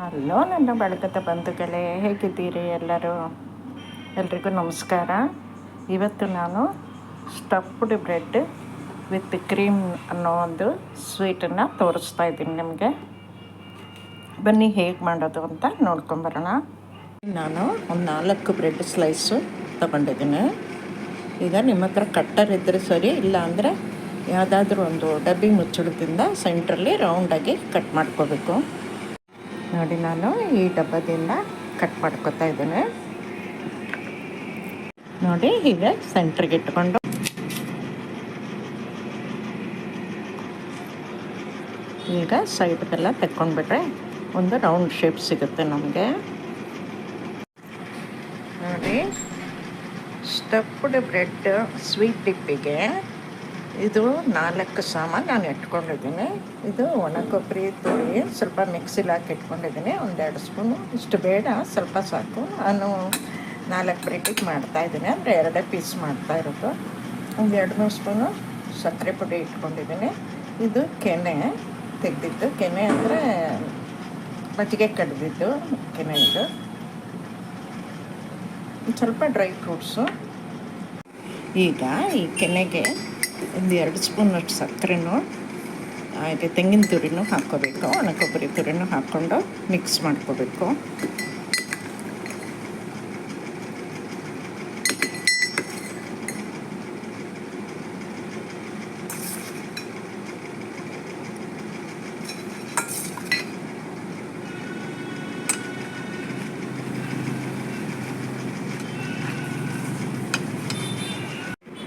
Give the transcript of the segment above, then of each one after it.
Hello, ನನ್ನ ಬಳಗದ ಬಂಧುಗಳೇ, ಹೇಗಿದ್ದೀರಿ ಎಲ್ಲರೂ? ಎಲ್ರಿಗೂ ನಮಸ್ಕಾರ. ಇವತ್ತು ನಾನು ಸ್ಟಫ್ಡ್ ಬ್ರೆಡ್ ವಿತ್ ಕ್ರೀಮ್ ಅನ್ನೋ ಒಂದು ಸ್ವೀಟನ್ನು ತೋರಿಸ್ತಾ ಇದ್ದೀನಿ ನಿಮಗೆ. ಬನ್ನಿ, ಹೇಗೆ ಮಾಡೋದು ಅಂತ ನೋಡ್ಕೊಂಬರೋಣ ನಾನು ಒಂದು ನಾಲ್ಕು ಬ್ರೆಡ್ ಸ್ಲೈಸು ತಗೊಂಡಿದ್ದೀನಿ. ಈಗ ನಿಮ್ಮ ಹತ್ರ ಕಟ್ಟರ್ ಇದ್ದರೆ ಸರಿ ಇಲ್ಲ ಅಂದರೆ ಯಾವುದಾದ್ರೂ ಒಂದು ಡಬ್ಬಿ ಮುಚ್ಚಳದಿಂದ ಸೆಂಟ್ರಲ್ಲಿ ರೌಂಡಾಗಿ ಕಟ್ ಮಾಡ್ಕೋಬೇಕು. ನೋಡಿ ನಾನು ಈ ಡಬ್ಬದಿಂದ ಕಟ್ ಮಾಡ್ಕೊತಾ ಇದ್ದೇನೆ. ನೋಡಿ ಹೀಗೆ ಸೆಂಟ್ರಿಗೆ ಇಟ್ಕೊಂಡು. ಈಗ ಸೈಡ್ಗೆಲ್ಲ ತೆಕ್ಕೊಂಡ್ಬಿಟ್ರೆ ಒಂದು ರೌಂಡ್ ಶೇಪ್ ಸಿಗುತ್ತೆ ನಮಗೆ. ನೋಡಿ, ಸ್ಟಫ್ಡ್ ಬ್ರೆಡ್ ಸ್ವೀಟ್ ಡಿಪ್ಪಿಗೆ ಇದು ನಾಲ್ಕು ಸಾಮಾನು ನಾನು ಇಟ್ಕೊಂಡಿದ್ದೀನಿ ಇದು ಒಣ ಕೊಬ್ಬರಿ ತುಳಿ. ಸ್ವಲ್ಪ ಮಿಕ್ಸಿಲಿ ಹಾಕಿ ಇಟ್ಕೊಂಡಿದ್ದೀನಿ. ಒಂದೆರಡು ಸ್ಪೂನು. ಇಷ್ಟು ಬೇಡ, ಸ್ವಲ್ಪ ಸಾಕು. ನಾನು ನಾಲ್ಕು ಬ್ರೆಡ್ಡಿಗೆ ಮಾಡ್ತಾಯಿದ್ದೀನಿ ಅಂದರೆ ಎರಡೇ ಪೀಸ್ ಮಾಡ್ತಾ ಇರೋದು. ಒಂದು ಎರಡು ಮೂರು ಸ್ಪೂನು ಸಕ್ಕರೆ ಪುಡಿ ಇಟ್ಕೊಂಡಿದ್ದೀನಿ. ಇದು ಕೆನೆ ತೆಗೆದಿದ್ದು. ಕೆನೆ ಅಂದರೆ ಮಜ್ಜಿಗೆ ಕಡ್ದಿದ್ದು ಕೆನೆ ಇದು. ಸ್ವಲ್ಪ ಡ್ರೈ ಫ್ರೂಟ್ಸು. ಈಗ ಈ ಕೆನೆಗೆ ಒಂದು ಎರಡು ಸ್ಪೂನಷ್ಟು ಸಕ್ಕರೆನೂ ಹಾಗೆ ತೆಂಗಿನ ತುರಿನೂ ಹಾಕ್ಕೋಬೇಕು ಒಣ ಕೊಬ್ಬರಿ ತುರಿನೂ ಹಾಕ್ಕೊಂಡು ಮಿಕ್ಸ್ ಮಾಡ್ಕೋಬೇಕು.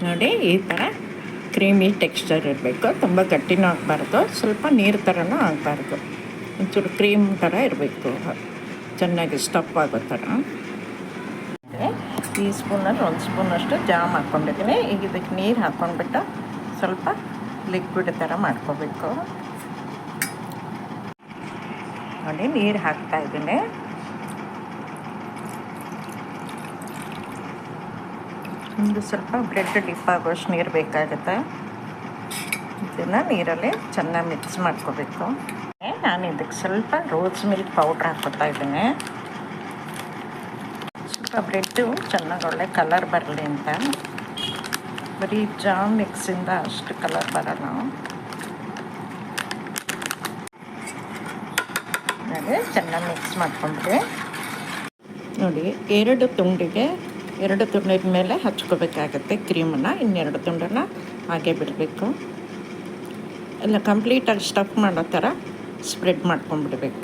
ನೋಡಿ ಈ ಥರ ಕ್ರೀಮಿ ಟೆಕ್ಸ್ಚರ್ ಇರಬೇಕು, ತುಂಬ ಗಟ್ಟಿನೂ ಆಗಬಾರ್ದು, ಸ್ವಲ್ಪ ನೀರು ಥರನೂ ಆಗಬಾರ್ದು. ಒಂಚೂರು ಕ್ರೀಮ್ ಥರ ಇರಬೇಕು. ಚೆನ್ನಾಗಿ ಸ್ಟಪ್ ಆಗೋ ಥರ ಈ ಸ್ಪೂನಲ್ಲಿ ಒಂದು ಸ್ಪೂನಷ್ಟು ಜಾಮ್ ಹಾಕ್ಕೊಂಡಿದ್ದೀನಿ ಈಗ ಇದಕ್ಕೆ ನೀರು ಹಾಕ್ಕೊಂಡ್ಬಿಟ್ಟು ಸ್ವಲ್ಪ ಲಿಕ್ವಿಡ್ ಥರ ಮಾಡ್ಕೋಬೇಕು. ನೋಡಿ, ನೀರು ಹಾಕ್ತಾ ಒಂದು ಸ್ವಲ್ಪ ಬ್ರೆಡ್ ಡಿಪ್ ನೀರು ಬೇಕಾಗುತ್ತೆ ಇದನ್ನು ನೀರಲ್ಲಿ ಚೆನ್ನಾಗಿ ಮಿಕ್ಸ್ ಮಾಡ್ಕೋಬೇಕು. ನಾನು ಇದಕ್ಕೆ ಸ್ವಲ್ಪ ರೋಸ್ ಮಿಲ್ಕ್ ಪೌಡ್ರ್ ಹಾಕೋತಾ ಇದ್ದೀನಿ. ಸ್ವಲ್ಪ ಬ್ರೆಡ್ಡು ಚೆನ್ನಾಗಿ ಒಳ್ಳೆ ಕಲರ್ ಬರಲಿ ಅಂತ. ಬರೀ ಜಾಮ್ ಮಿಕ್ಸಿಂದ ಅಷ್ಟು ಕಲರ್ ಬರೋಲ್ಲ. ಚೆನ್ನಾಗಿ ಮಿಕ್ಸ್ ಮಾಡ್ಕೊಂಡ್ರಿ ನೋಡಿ, ಎರಡು ತುಂಡಿಗೆ ಎರಡು ತುಂಡಿನ ಮೇಲೆ ಹಚ್ಕೋಬೇಕಾಗತ್ತೆ ಕ್ರೀಮನ್ನು, ಇನ್ನೆರಡು ತುಂಡನ್ನ ಹಾಗೆ ಬಿಡಬೇಕು. ಎಲ್ಲ ಕಂಪ್ಲೀಟಾಗಿ ಸ್ಟಫ್ ಮಾಡೋ ಥರ ಸ್ಪ್ರೆಡ್ ಮಾಡ್ಕೊಂಡ್ಬಿಡ್ಬೇಕು.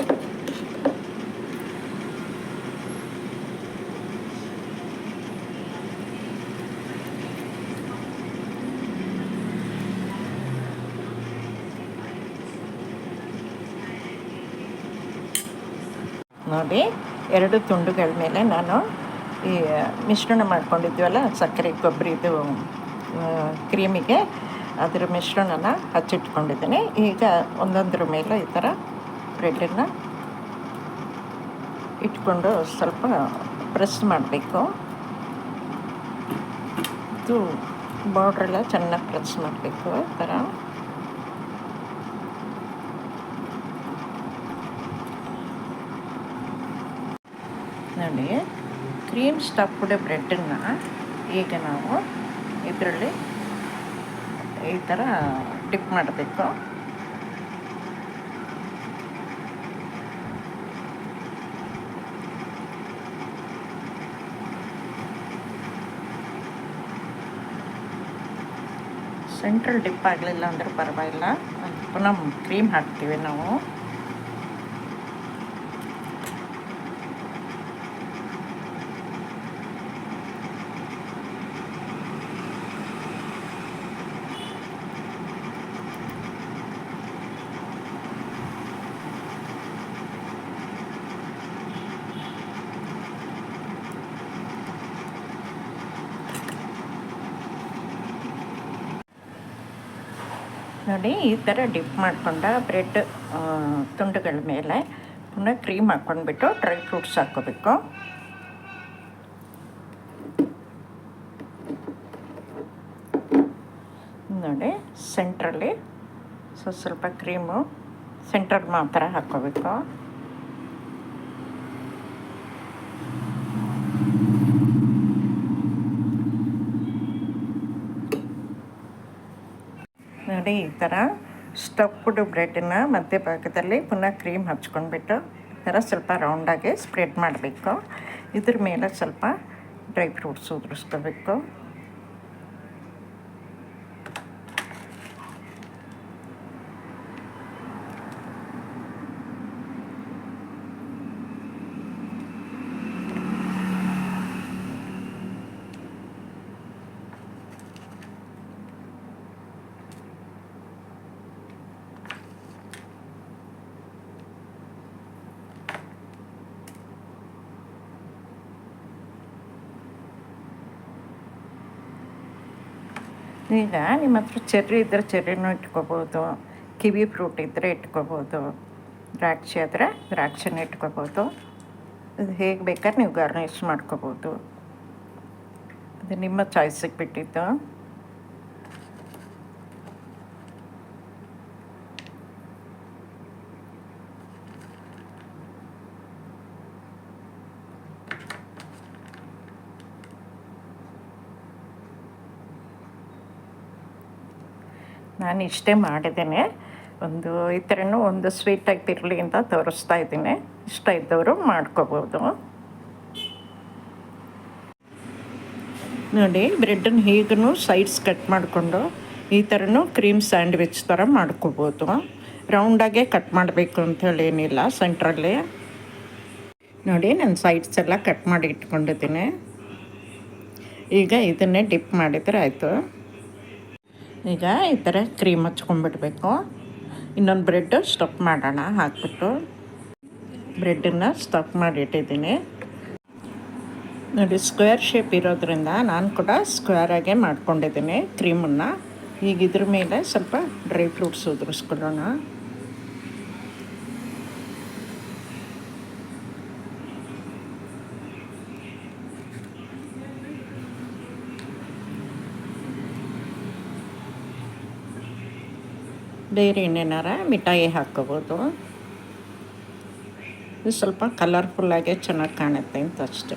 ನೋಡಿ, ಎರಡು ತುಂಡುಗಳ ಮೇಲೆ ನಾನು ಈ ಮಿಶ್ರಣ ಮಾಡ್ಕೊಂಡಿದ್ವಲ್ಲ, ಸಕ್ಕರೆ ಕೊಬ್ಬರಿದು ಕ್ರೀಮಿಗೆ ಅದರ ಮಿಶ್ರಣನ ಹಚ್ಚಿಟ್ಕೊಂಡಿದ್ದೀನಿ. ಈಗ ಒಂದೊಂದ್ರ ಮೇಲೆ ಈ ಥರ ಬ್ರೆಡ್ಡನ್ನು ಇಟ್ಕೊಂಡು ಸ್ವಲ್ಪ ಪ್ರೆಸ್ ಮಾಡಬೇಕು. ಇದು ಬಾರ್ಡ್ರೆಲ್ಲ ಚೆನ್ನಾಗಿ ಪ್ರೆಸ್ ಮಾಡಬೇಕು ಈ ಥರ ನೋಡಿ. ಕ್ರೀಮ್ ಸ್ಟಫ್ಡ್ ಬ್ರೆಡ್ಡನ್ನು ಈಗ ನಾವು ಇದರಲ್ಲಿ ಈ ಥರ ಡಿಪ್ ಮಾಡಬೇಕು. ಸೆಂಟ್ರಲ್ ಡಿಪ್ ಆಗಲಿಲ್ಲ ಅಂದರೆ ಪರವಾಗಿಲ್ಲ. ಪುನಃ ಕ್ರೀಮ್ ಹಾಕ್ತೀವಿ ನಾವು. ನೋಡಿ, ಈ ಥರ ಡಿಪ್ ಮಾಡ್ಕೊಂಡ ಬ್ರೆಡ್ ತುಂಡುಗಳ ಮೇಲೆ ಪುನಃ ಕ್ರೀಮ್ ಹಾಕ್ಕೊಂಡ್ಬಿಟ್ಟು ಡ್ರೈ ಫ್ರೂಟ್ಸ್ ಹಾಕ್ಕೋಬೇಕು ನೋಡಿ, ಸೆಂಟ್ರಲ್ಲಿ ಸೊ ಸ್ವಲ್ಪ ಕ್ರೀಮು, ಸೆಂಟ್ರಲ್ಲಿ ಮಾತ್ರ ಹಾಕ್ಕೋಬೇಕು ನೋಡಿ ಈ ಥರ ಸ್ಟಫ್ಡ್ ಬ್ರೆಡ್ನ ಮಧ್ಯಭಾಗದಲ್ಲಿ ಪುನಃ ಕ್ರೀಮ್ ಹಚ್ಕೊಂಡ್ಬಿಟ್ಟು ಈ ಥರ ಸ್ವಲ್ಪ ರೌಂಡಾಗಿ ಸ್ಪ್ರೆಡ್ ಮಾಡಬೇಕು. ಇದ್ರ ಮೇಲೆ ಸ್ವಲ್ಪ ಡ್ರೈ ಫ್ರೂಟ್ಸ್ ಉದುರಿಸ್ಕೋಬೇಕು. ಈಗ ನಿಮ್ಮ ಹತ್ರ ಚೆರ್ರಿ ಇದ್ದರೆ ಚೆರ್ರಿನೂ ಇಟ್ಕೋಬೋದು, ಕಿವಿ ಫ್ರೂಟ್ ಇದ್ದರೆ ಇಟ್ಕೋಬೋದು, ದ್ರಾಕ್ಷಿ ಆದರೆ ದ್ರಾಕ್ಷಿನ ಇಟ್ಕೋಬೋದು. ಅದು ಹೇಗೆ ಬೇಕಾದ್ರೆ ನೀವು ಗಾರ್ನಿಷ್ ಮಾಡ್ಕೋಬೋದು. ಅದು ನಿಮ್ಮ ಚಾಯ್ಸಿಗೆ ಬಿಟ್ಟಿದ್ದು. ನಾನು ಇಷ್ಟೇ ಮಾಡಿದ್ದೇನೆ. ಒಂದು ಈ ಥರನೂ ಒಂದು ಸ್ವೀಟ್ ಆಗಿ ಇರಲಿ ಅಂತ ತೋರಿಸ್ತಾ ಇದ್ದೀನಿ. ಇಷ್ಟ ಇದ್ದವರು ಮಾಡ್ಕೋಬೋದು. ನೋಡಿ ಬ್ರೆಡ್ಡನ್ನು ಹೀಗೂ ಸೈಡ್ಸ್ ಕಟ್ ಮಾಡಿಕೊಂಡು ಈ ಥರನೂ ಕ್ರೀಮ್ ಸ್ಯಾಂಡ್ವಿಚ್ ಥರ ಮಾಡ್ಕೋಬೋದು. ರೌಂಡಾಗೆ ಕಟ್ ಮಾಡಬೇಕು ಅಂಥೇಳಿ ಏನಿಲ್ಲ ಸೆಂಟ್ರಲ್ಲಿ. ನೋಡಿ, ನಾನು ಸೈಡ್ಸ್ ಎಲ್ಲ ಕಟ್ ಮಾಡಿ ಇಟ್ಕೊಂಡಿದ್ದೀನಿ. ಈಗ ಇದನ್ನೇ ಡಿಪ್ ಮಾಡಿದರೆ ಆಯಿತು. ಈಗ ಈ ಥರ ಕ್ರೀಮ್ ಹಚ್ಕೊಂಡ್ಬಿಡ್ಬೇಕು. ಇನ್ನೊಂದು ಬ್ರೆಡ್ ಸ್ಟಫ್ ಮಾಡೋಣ, ಹಾಕ್ಬಿಟ್ಟು. ಬ್ರೆಡ್ಡನ್ನು ಸ್ಟಫ್ ಮಾಡಿಟ್ಟಿದ್ದೀನಿ. ನೋಡಿ, ಸ್ಕ್ವೇರ್ ಶೇಪ್ ಇರೋದ್ರಿಂದ ನಾನು ಕೂಡ ಸ್ಕ್ವೇರಾಗೆ ಮಾಡ್ಕೊಂಡಿದ್ದೀನಿ ಕ್ರೀಮನ್ನು. ಈಗ ಇದ್ರ ಮೇಲೆ ಸ್ವಲ್ಪ ಡ್ರೈ ಫ್ರೂಟ್ಸ್ ಉದುರಿಸ್ಕೊಳ್ಳೋಣ. ಬೇರೆ ಇನ್ನೇನಾರ ಮಿಠಾಯಿ ಹಾಕ್ಕೋಬೋದು. ಇದು ಸ್ವಲ್ಪ ಕಲರ್ಫುಲ್ಲಾಗೆ ಚೆನ್ನಾಗಿ ಕಾಣುತ್ತೆ ಅಂತ ಅಷ್ಟೆ.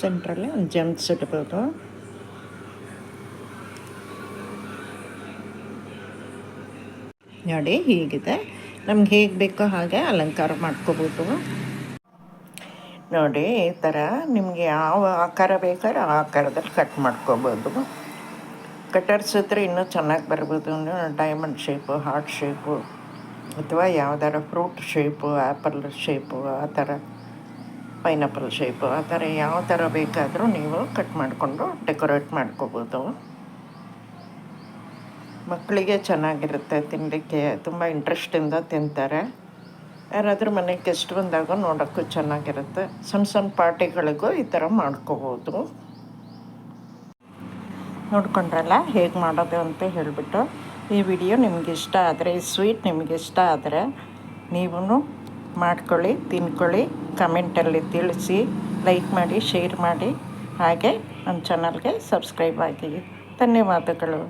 ಸೆಂಟ್ರಲ್ಲಿ ಒಂದು ಜಮ್ಸ್ ಇಡ್ಬೋದು. ನೋಡಿ ಹೀಗಿದೆ. ನಮ್ಗೆ ಹೇಗೆ ಬೇಕೋ ಹಾಗೆ ಅಲಂಕಾರ ಮಾಡ್ಕೋಬೋದು. ನೋಡಿ, ಈ ಥರ ನಿಮಗೆ ಯಾವ ಆಕಾರ ಬೇಕಾದ್ರೆ ಆ ಆಕಾರದಲ್ಲಿ ಕಟ್ ಮಾಡ್ಕೋಬೋದು. ಹತ್ರ ಇನ್ನೂ ಚೆನ್ನಾಗಿ ಬರ್ಬೋದು. ಡೈಮಂಡ್ ಶೇಪು ಹಾರ್ಟ್ ಶೇಪು ಅಥವಾ ಯಾವ್ದಾರ ಫ್ರೂಟ್ ಶೇಪು ಆ್ಯಪಲ್ ಶೇಪು ಆ ಥರ ಪೈನಾಪಲ್ ಶೇಪು ಆ ಥರ ಯಾವ ಥರ ಬೇಕಾದರೂ ನೀವು ಕಟ್ ಮಾಡಿಕೊಂಡು ಡೆಕೋರೇಟ್ ಮಾಡ್ಕೋಬೋದು. ಮಕ್ಕಳಿಗೆ ಚೆನ್ನಾಗಿರುತ್ತೆ ತಿನ್ನಲಿಕ್ಕೆ ತುಂಬ ಇಂಟ್ರೆಸ್ಟಿಂದ ತಿಂತಾರೆ. ಯಾರಾದರೂ ಮನೆಗೆ ಗೆಸ್ಟ್ ಬಂದಾಗ ನೋಡೋಕ್ಕೂ ಚೆನ್ನಾಗಿರುತ್ತೆ. ಸಣ್ಣ ಸಣ್ಣ ಪಾರ್ಟಿಗಳಿಗೂ ಈ ಥರ ಮಾಡ್ಕೋಬೋದು. ನೋಡ್ಕೊಂಡ್ರಲ್ಲ, ಹೇಗೆ ಮಾಡೋದು ಅಂತ ಹೇಳಿಬಿಟ್ಟು ಈ ವಿಡಿಯೋ ನಿಮ್ಗೆ ಇಷ್ಟ ಆದರೆ, ಈ ಸ್ವೀಟ್ ನಿಮ್ಗೆ ಇಷ್ಟ ಆದರೆ ನೀವು ಮಾಡ್ಕೊಳ್ಳಿ, ತಿನ್ಕೊಳ್ಳಿ ಕಮೆಂಟಲ್ಲಿ ತಿಳಿಸಿ ಲೈಕ್ ಮಾಡಿ ಶೇರ್ ಮಾಡಿ. ಹಾಗೆ ನಮ್ಮ ಚಾನಲ್ಗೆ ಸಬ್ಸ್ಕ್ರೈಬ್ ಆಗಿ. ಧನ್ಯವಾದಗಳು.